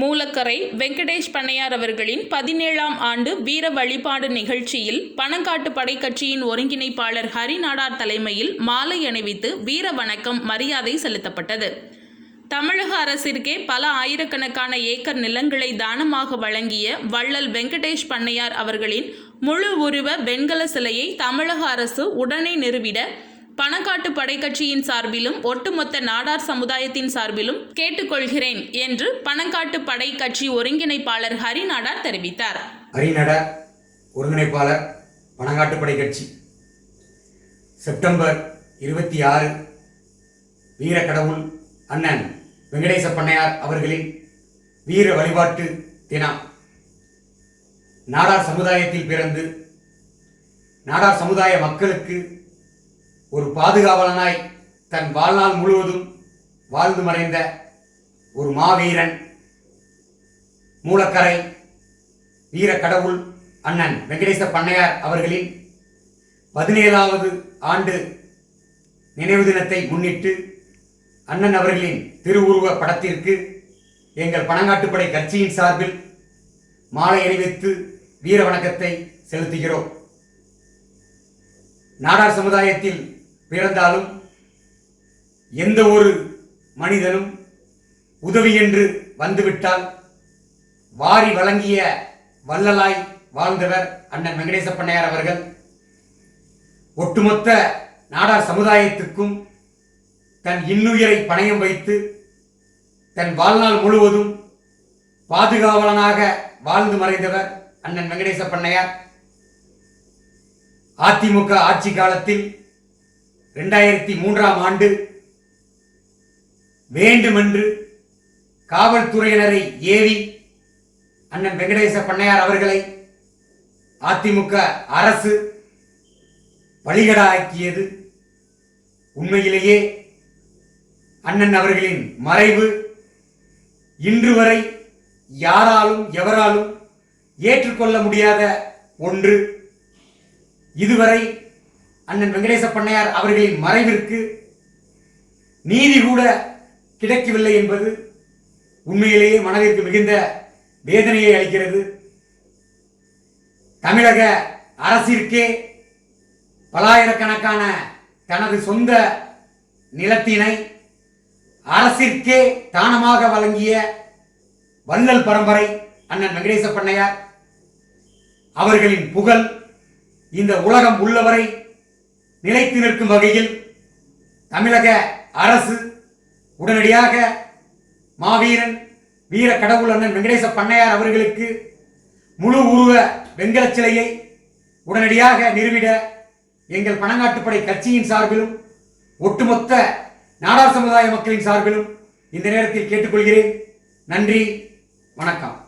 மூலக்கரை வெங்கடேஷ் பண்ணையார் அவர்களின் பதினேழாம் ஆண்டு வீர வழிபாடு நிகழ்ச்சியில் பணங்காட்டு படை கட்சியின் ஒருங்கிணைப்பாளர் ஹரி நாடார் தலைமையில் மாலை அணிவித்து வீர வணக்கம் மரியாதை செலுத்தப்பட்டது. தமிழக அரசிற்கே பல ஆயிரக்கணக்கான ஏக்கர் நிலங்களை தானமாக வழங்கிய வள்ளல் வெங்கடேஷ் பண்ணையார் அவர்களின் முழு உருவ வெண்கல சிலையை தமிழக அரசு உடனே நிறுவிட பணக்காட்டு படைக்கட்சியின் சார்பிலும் ஒட்டுமொத்த நாடார் சமுதாயத்தின் சார்பிலும் கேட்டுக்கொள்கிறேன் என்று பணக்காட்டு படை கட்சி ஒருங்கிணைப்பாளர் ஹரிநாடார் தெரிவித்தார். ஹரிநாடார் ஒருங்கிணைப்பாளர் பணங்காட்டுப்படை கட்சி செப்டம்பர் இருபத்தி ஆறு வீர கடவுள் அண்ணன் வெங்கடேச பண்ணையார் அவர்களின் வீர வழிபாட்டு தினம். நாடார் சமுதாயத்தில் பிறந்து நாடார் சமுதாய மக்களுக்கு ஒரு பாதுகாவலனாய் தன் வாழ்நாள் முழுவதும் வாழ்ந்து மறைந்த ஒரு மாவீரன் மூலக்கரை வீர கடவுள் அண்ணன் வெங்கடேச பண்ணையார் அவர்களின் பதினேழாவது ஆண்டு நினைவு தினத்தை முன்னிட்டு அண்ணன் அவர்களின் திருவுருவ படத்திற்கு எங்கள் பணங்காட்டுப்படை கட்சியின் சார்பில் மாலை அணிவித்து வீர வணக்கத்தை செலுத்துகிறோம். நாடார் சமுதாயத்தில் பிறந்தாலும் எந்த ஒரு மனிதனும் உதவி என்று வந்துவிட்டால் வாரி வழங்கிய வள்ளலாய் வாழ்ந்தவர் அண்ணன் வெங்கடேச பண்ணையார் அவர்கள். ஒட்டுமொத்த நாடார் சமுதாயத்துக்கும் தன் இன்னுயிரை பணயம் வைத்து தன் வாழ்நாள் முழுவதும் பாதுகாவலனாக வாழ்ந்து மறைந்தவர் அண்ணன் வெங்கடேச பண்ணையார் அதிமுக ஆட்சி காலத்தில் இரண்டாயிரத்தி மூன்றாம் ஆண்டு வேண்டுமென்று காவல்துறையினரை ஏவி அண்ணன் வெங்கடேச பண்ணையார் அவர்களை அதிமுக அரசு வழிகடாக்கியது உண்மையிலேயே அண்ணன் அவர்களின் மறைவு இன்று வரை யாராலும் எவராலும் ஏற்றுக்கொள்ள முடியாத ஒன்று. இதுவரை அண்ணன் வெங்கடேச பண்ணையார் அவர்களின் மறைவிற்கு நீதி கூட கிடைக்கவில்லை என்பது உண்மையிலேயே மனதிற்கு மிகுந்த வேதனையை அளிக்கிறது. தமிழக அரசிற்கே பலாயிரக்கணக்கான தனது சொந்த நிலத்தினை அரசிற்கே தானமாக வழங்கிய வள்ளல் பரம்பரை அண்ணன் வெங்கடேச பண்ணையார் அவர்களின் புகழ் இந்த உலகம் உள்ளவரை நிலைத்து நிற்கும் வகையில் தமிழக அரசு உடனடியாக மாவீரன் வீர கடவுள் அண்ணன் வெங்கடேச பண்ணையார் அவர்களுக்கு முழு உருவ வெங்கல சிலையை உடனடியாக நிறுவிட எங்கள் பணங்காட்டுப்படை கட்சியின் சார்பிலும் ஒட்டுமொத்த நாடார் சமுதாய மக்களின் சார்பிலும் இந்த நேரத்தில் கேட்டுக்கொள்கிறேன். நன்றி வணக்கம்.